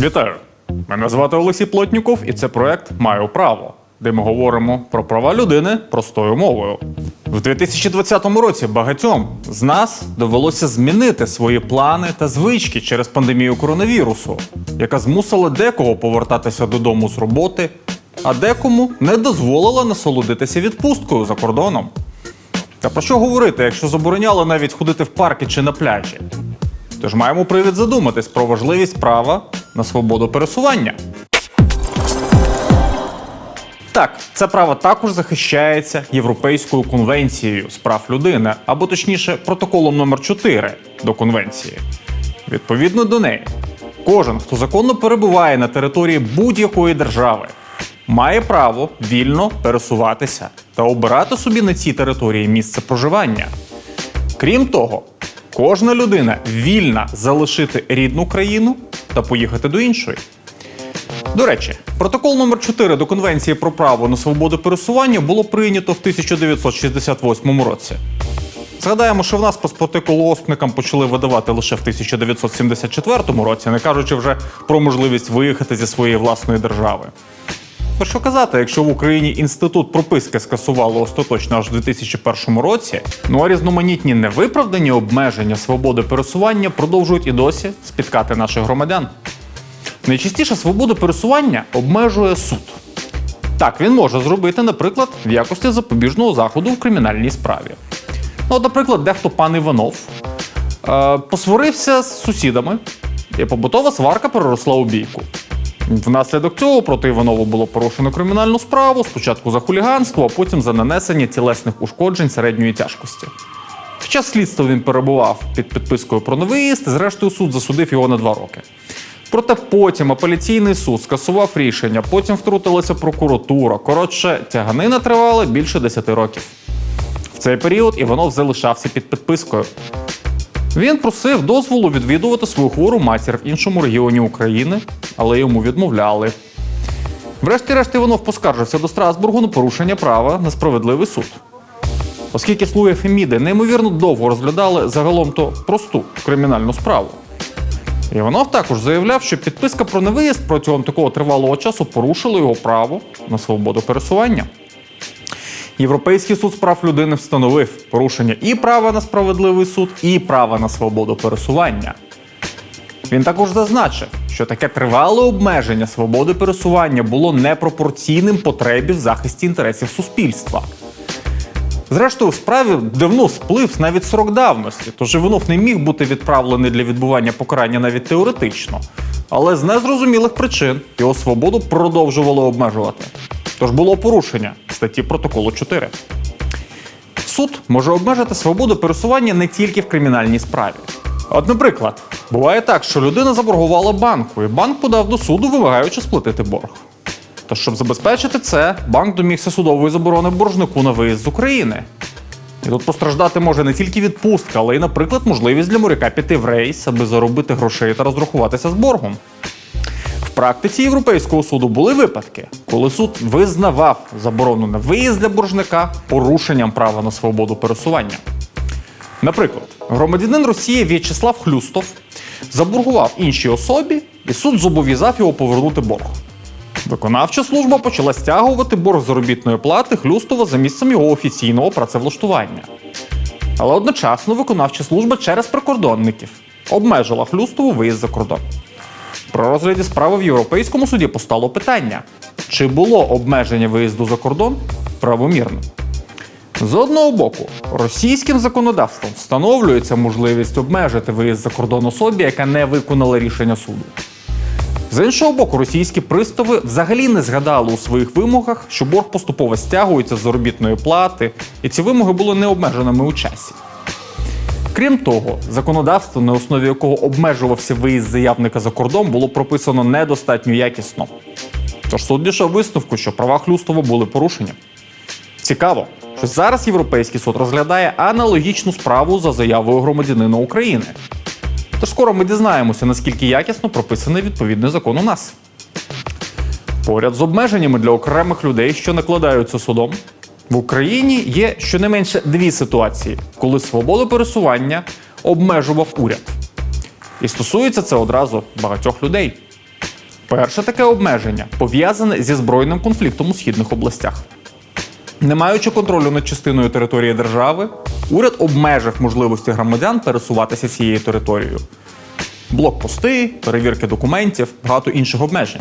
Вітаю! Мене звати Олексій Плотніков, і це проект Маю право, де ми говоримо про права людини простою мовою. В 2020 році багатьом з нас довелося змінити свої плани та звички через пандемію коронавірусу, яка змусила декого повертатися додому з роботи, а декому не дозволила насолодитися відпусткою за кордоном. Та про що говорити, якщо забороняли навіть ходити в парки чи на пляжі? Тож маємо привід задуматись про важливість права на свободу пересування. Так, це право також захищається Європейською конвенцією з прав людини, або точніше, протоколом номер 4 до конвенції. Відповідно до неї, кожен, хто законно перебуває на території будь-якої держави, має право вільно пересуватися та обирати собі на цій території місце проживання. Крім того, кожна людина вільна залишити рідну країну та поїхати до іншої. До речі, протокол номер 4 до Конвенції про право на свободу пересування було прийнято в 1968 році. Згадаємо, що в нас паспорти колгоспникам почали видавати лише в 1974 році, не кажучи вже про можливість виїхати зі своєї власної держави. Про що казати, якщо в Україні інститут прописки скасували остаточно аж в 2001 році, ну а різноманітні невиправдані обмеження свободи пересування продовжують і досі спіткати наших громадян. Найчастіше свободу пересування обмежує суд. Так він може зробити, наприклад, в якості запобіжного заходу в кримінальній справі. Ну, от, наприклад, дехто пан Іванов е, посварився з сусідами, і побутова сварка переросла у бійку. Внаслідок цього проти Іванова було порушено кримінальну справу спочатку за хуліганство, а потім за нанесення тілесних ушкоджень середньої тяжкості. Під час слідства він перебував під підпискою про невиїзд, і зрештою суд засудив його на два роки. Проте потім апеляційний суд скасував рішення, потім втрутилася прокуратура. Коротше, тяганина тривала більше 10 років. В цей період Іванов залишався під підпискою. Він просив дозволу відвідувати свою хвору матір в іншому регіоні України, але йому відмовляли. Врешті-решт Іванов поскаржився до Страсбургу на порушення права на справедливий суд. Оскільки слуги Феміди неймовірно довго розглядали загалом то просту кримінальну справу. Іванов також заявляв, що підписка про невиїзд протягом такого тривалого часу порушила його право на свободу пересування. Європейський суд з прав людини встановив порушення і права на справедливий суд, і права на свободу пересування. Він також зазначив, що таке тривале обмеження свободи пересування було непропорційним потребі в захисті інтересів суспільства. Зрештою, в справі давно сплив навіть срок давності, тож Іванов не міг бути відправлений для відбування покарання навіть теоретично. Але з незрозумілих причин його свободу продовжували обмежувати. Тож було порушення статті протоколу 4. Суд може обмежити свободу пересування не тільки в кримінальній справі. От, наприклад, буває так, що людина заборгувала банку, і банк подав до суду, вимагаючи сплатити борг. Тож, щоб забезпечити це, банк домігся судової заборони боржнику на виїзд з України. І тут постраждати може не тільки відпустка, але й, наприклад, можливість для моряка піти в рейс, аби заробити грошей та розрахуватися з боргом. Практиці Європейського суду були випадки, коли суд визнавав заборону на виїзд для боржника порушенням права на свободу пересування. Наприклад, громадянин Росії В'ячеслав Хлюстов заборгував іншій особі, і суд зобов'язав його повернути борг. Виконавча служба почала стягувати борг заробітної плати Хлюстова за місцем його офіційного працевлаштування. Але одночасно виконавча служба через прикордонників обмежила Хлюстову виїзд за кордон. При розгляді справи в Європейському суді постало питання: чи було обмеження виїзду за кордон правомірним? З одного боку, російським законодавством встановлюється можливість обмежити виїзд за кордон особі, яка не виконала рішення суду. З іншого боку, російські пристави взагалі не згадали у своїх вимогах, що борг поступово стягується з заробітної плати, і ці вимоги були необмеженими у часі. Крім того, законодавство, на основі якого обмежувався виїзд заявника за кордон, було прописано недостатньо якісно. Тож суд дійшов висновку, що права Хлюстова були порушені. Цікаво, що зараз Європейський суд розглядає аналогічну справу за заявою громадянина України. Тож скоро ми дізнаємося, наскільки якісно прописаний відповідний закон у нас. Поряд з обмеженнями для окремих людей, що накладаються судом, в Україні є щонайменше дві ситуації, коли свободу пересування обмежував уряд. І стосується це одразу багатьох людей. Перше таке обмеження пов'язане зі збройним конфліктом у східних областях. Не маючи контролю над частиною території держави, уряд обмежив можливості громадян пересуватися цією територією. Блокпости, перевірки документів, багато інших обмежень.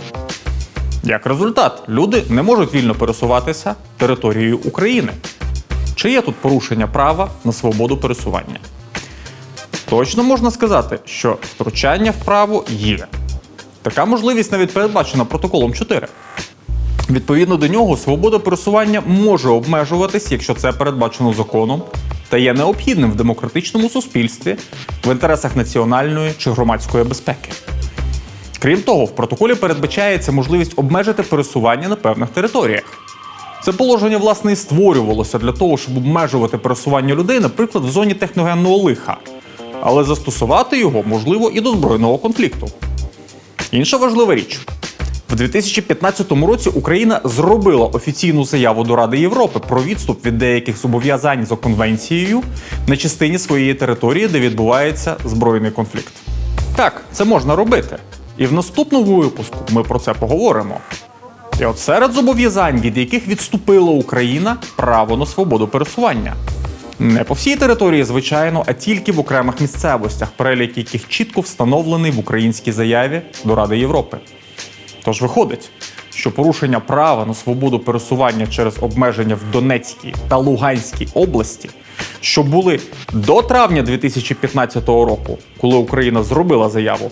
Як результат, люди не можуть вільно пересуватися територією України. Чи є тут порушення права на свободу пересування? Точно можна сказати, що втручання в право є. Така можливість навіть передбачена протоколом 4. Відповідно до нього, свобода пересування може обмежуватись, якщо це передбачено законом та є необхідним в демократичному суспільстві в інтересах національної чи громадської безпеки. Крім того, в протоколі передбачається можливість обмежити пересування на певних територіях. Це положення, власне, і створювалося для того, щоб обмежувати пересування людей, наприклад, в зоні техногенного лиха, але застосувати його можливо і до збройного конфлікту. Інша важлива річ. В 2015 році Україна зробила офіційну заяву до Ради Європи про відступ від деяких зобов'язань за конвенцією на частині своєї території, де відбувається збройний конфлікт. Так, це можна робити. І в наступному випуску ми про це поговоримо. І от серед зобов'язань, від яких відступила Україна, право на свободу пересування. Не по всій території, звичайно, а тільки в окремих місцевостях, перелік яких чітко встановлений в українській заяві до Ради Європи. Тож виходить, що порушення права на свободу пересування через обмеження в Донецькій та Луганській області, що були до травня 2015 року, коли Україна зробила заяву,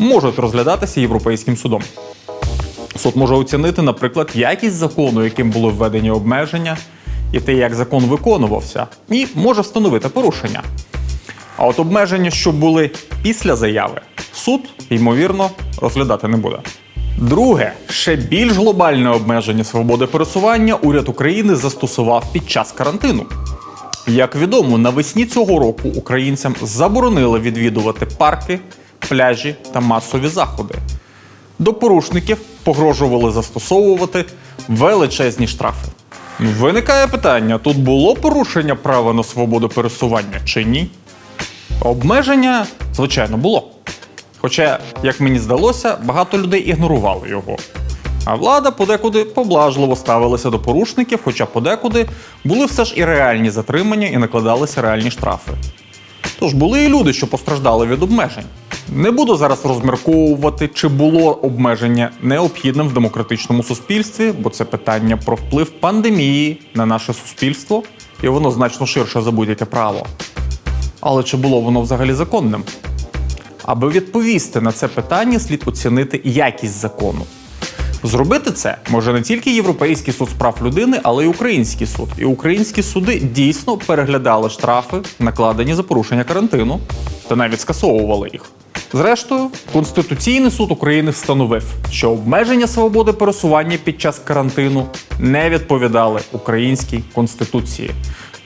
можуть розглядатися Європейським судом. Суд може оцінити, наприклад, якість закону, яким були введені обмеження, і те, як закон виконувався, і може встановити порушення. А от обмеження, що були після заяви, суд, ймовірно, розглядати не буде. Друге, ще більш глобальне обмеження свободи пересування уряд України застосував під час карантину. Як відомо, навесні цього року українцям заборонили відвідувати парки, пляжі та масові заходи. До порушників погрожували застосовувати величезні штрафи. Виникає питання: тут було порушення права на свободу пересування чи ні? Обмеження, звичайно, було. Хоча, як мені здалося, багато людей ігнорували його. А влада подекуди поблажливо ставилася до порушників, хоча подекуди були все ж і реальні затримання і накладалися реальні штрафи. Тож були і люди, що постраждали від обмежень. Не буду зараз розмірковувати, чи було обмеження необхідним в демократичному суспільстві, бо це питання про вплив пандемії на наше суспільство, і воно значно ширше за будь-яке право. Але чи було воно взагалі законним? Аби відповісти на це питання, слід оцінити якість закону. Зробити це може не тільки Європейський суд з прав людини, але й український суд. І українські суди дійсно переглядали штрафи, накладені за порушення карантину, та навіть скасовували їх. Зрештою, Конституційний суд України встановив, що обмеження свободи пересування під час карантину не відповідали українській конституції,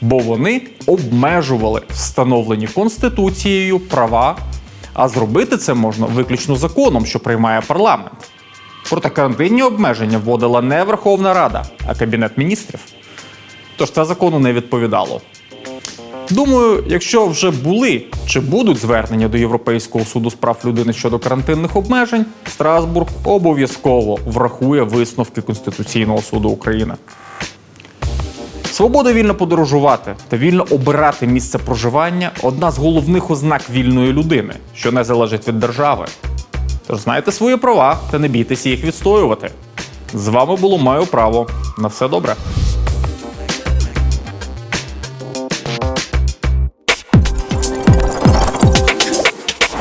бо вони обмежували встановлені конституцією права, а зробити це можна виключно законом, що приймає парламент. Проте карантинні обмеження вводила не Верховна Рада, а Кабінет міністрів. Тож це закону не відповідало. Думаю, якщо вже були чи будуть звернення до Європейського суду з прав людини щодо карантинних обмежень, Страсбург обов'язково врахує висновки Конституційного суду України. Свобода вільно подорожувати та вільно обирати місце проживання одна з головних ознак вільної людини, що не залежить від держави. Тож знайте свої права та не бійтеся їх відстоювати. З вами було Маю право. На все добре.